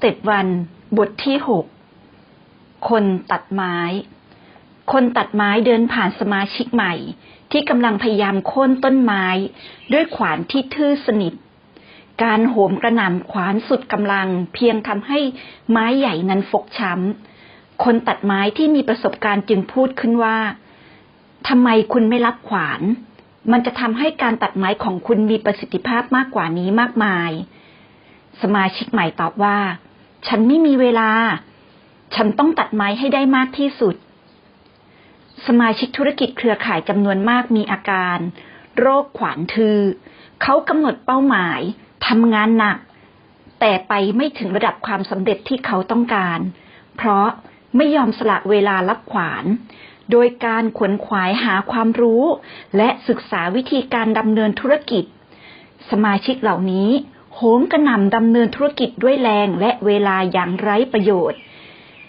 เต็ปวันบทที่หกคนตัดไม้ คนตัดไม้เดินผ่านสมาชิกใหม่ ที่กำลังพยายามโค่นต้นไม้ ด้วยขวานที่ทื่อสนิท การโหมกระหน่ำขวานสุดกำลังเพียงทำให้ไม้ใหญ่นั้นฟกช้ำ คนตัดไม้ที่มีประสบการณ์จึงพูดขึ้นว่าทำไมคุณไม่รับขวาน มันจะทำให้การตัดไม้ของคุณมีประสิทธิภาพมากกว่านี้มากมาย สมาชิกใหม่ตอบว่า ฉันไม่มีเวลา ฉันต้องตัดไม้ให้ได้มากที่สุด สมาชิกธุรกิจเครือข่ายจำนวนมากมีอาการ โรคขวานทือ เขากำหนดเป้าหมายทำงานหนัก แต่ไปไม่ถึงระดับความสำเร็จที่เขาต้องการ เพราะไม่ยอมสละเวลารับขวาน โดยการขวนขวายหาความรู้ และศึกษาวิธีการดำเนินธุรกิจ สมาชิกเหล่านี้ โหมกระหน่ำดำเนินธุรกิจด้วยแรงและเวลาอย่างไร้ประโยชน์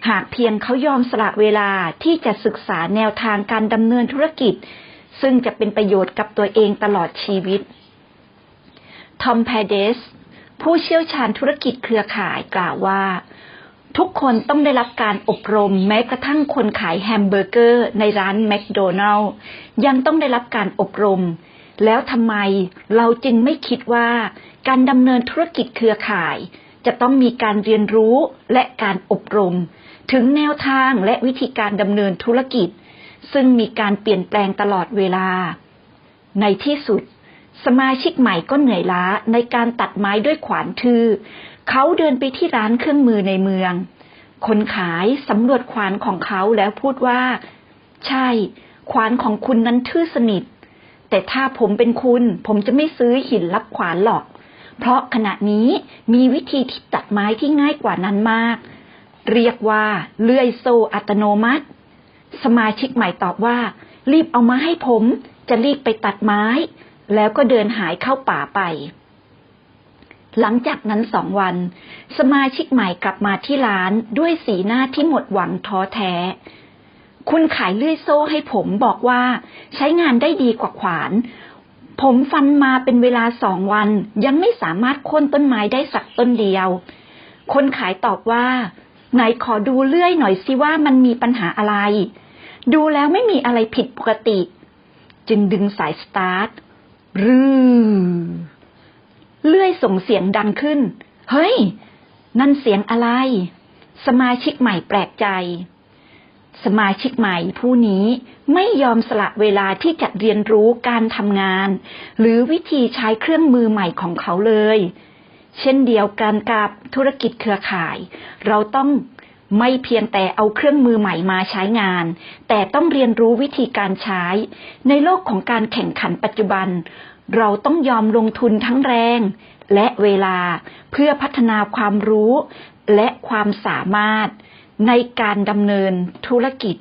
หากเพียงเขายอมสละเวลาที่จะศึกษาแนวทางการดำเนินธุรกิจ ซึ่งจะเป็นประโยชน์กับตัวเองตลอดชีวิต ทอมแพเดส ผู้เชี่ยวชาญธุรกิจเครือข่ายกล่าวว่า ทุกคนต้องได้รับการอบรมแม้กระทั่งคนขายแฮมเบอร์เกอร์ในร้านแมคโดนัลล์ยังต้องได้รับการอบรม แล้วทำไมเราจึงไม่คิดว่าการดำเนินธุรกิจเครือข่าย จะต้องมีการเรียนรู้และการอบรม ถึงแนวทางและวิธีการดำเนินธุรกิจ ซึ่งมีการเปลี่ยนแปลงตลอดเวลา ในที่สุด สมาชิกใหม่ก็เหนื่อยล้าในการตัดไม้ด้วยขวานทือ เขาเดินไปที่ร้านเครื่องมือในเมือง คนขายสำรวจขวานของเขาแล้วพูดว่า ใช่ ขวานของคุณนั้นทื่อสนิท แต่ถ้าผมเป็นคุณ ผมจะไม่ซื้อหินรับขวานหรอก เพราะขณะนี้มีวิธีที่ตัดไม้ที่ง่ายกว่านั้นมาก เรียกว่าเลื่อยโซ่อัตโนมัติ สมาชิกใหม่ตอบว่า รีบเอามาให้ผมจะรีบไปตัดไม้ แล้วก็เดินหายเข้าป่าไป หลังจากนั้นสองวัน สมาชิกใหม่กลับมาที่ร้านด้วยสีหน้าที่หมดหวังท้อแท้ คุณขายเลื่อยโซ่ให้ผมบอกว่าใช้งานได้ดีกว่าขวาน ผมฟันมาเป็นเวลาสองวัน ยังไม่สามารถโค่นต้นไม้ได้สักต้นเดียว คนขายตอบว่า ไหนขอดูเลื่อยหน่อยสิว่ามันมีปัญหาอะไร ดูแล้วไม่มีอะไรผิดปกติ จึงดึงสายสตาร์ทรื้อเลื่อยส่งเสียงดังขึ้น เฮ้ย นั่นเสียงอะไร สมาชิกใหม่แปลกใจ สมาชิกใหม่ผู้นี้ไม่ยอมสละเวลาที่จะเรียนรู้การทำงาน หรือวิธีใช้เครื่องมือใหม่ของเขาเลย เช่นเดียวกันกับธุรกิจเครือข่าย เราต้องไม่เพียงแต่เอาเครื่องมือใหม่มาใช้งาน แต่ต้องเรียนรู้วิธีการใช้ ในโลกของการแข่งขันปัจจุบัน เราต้องยอมลงทุนทั้งแรง และเวลาเพื่อพัฒนาความรู้และความสามารถ ในการดำเนินธุรกิจ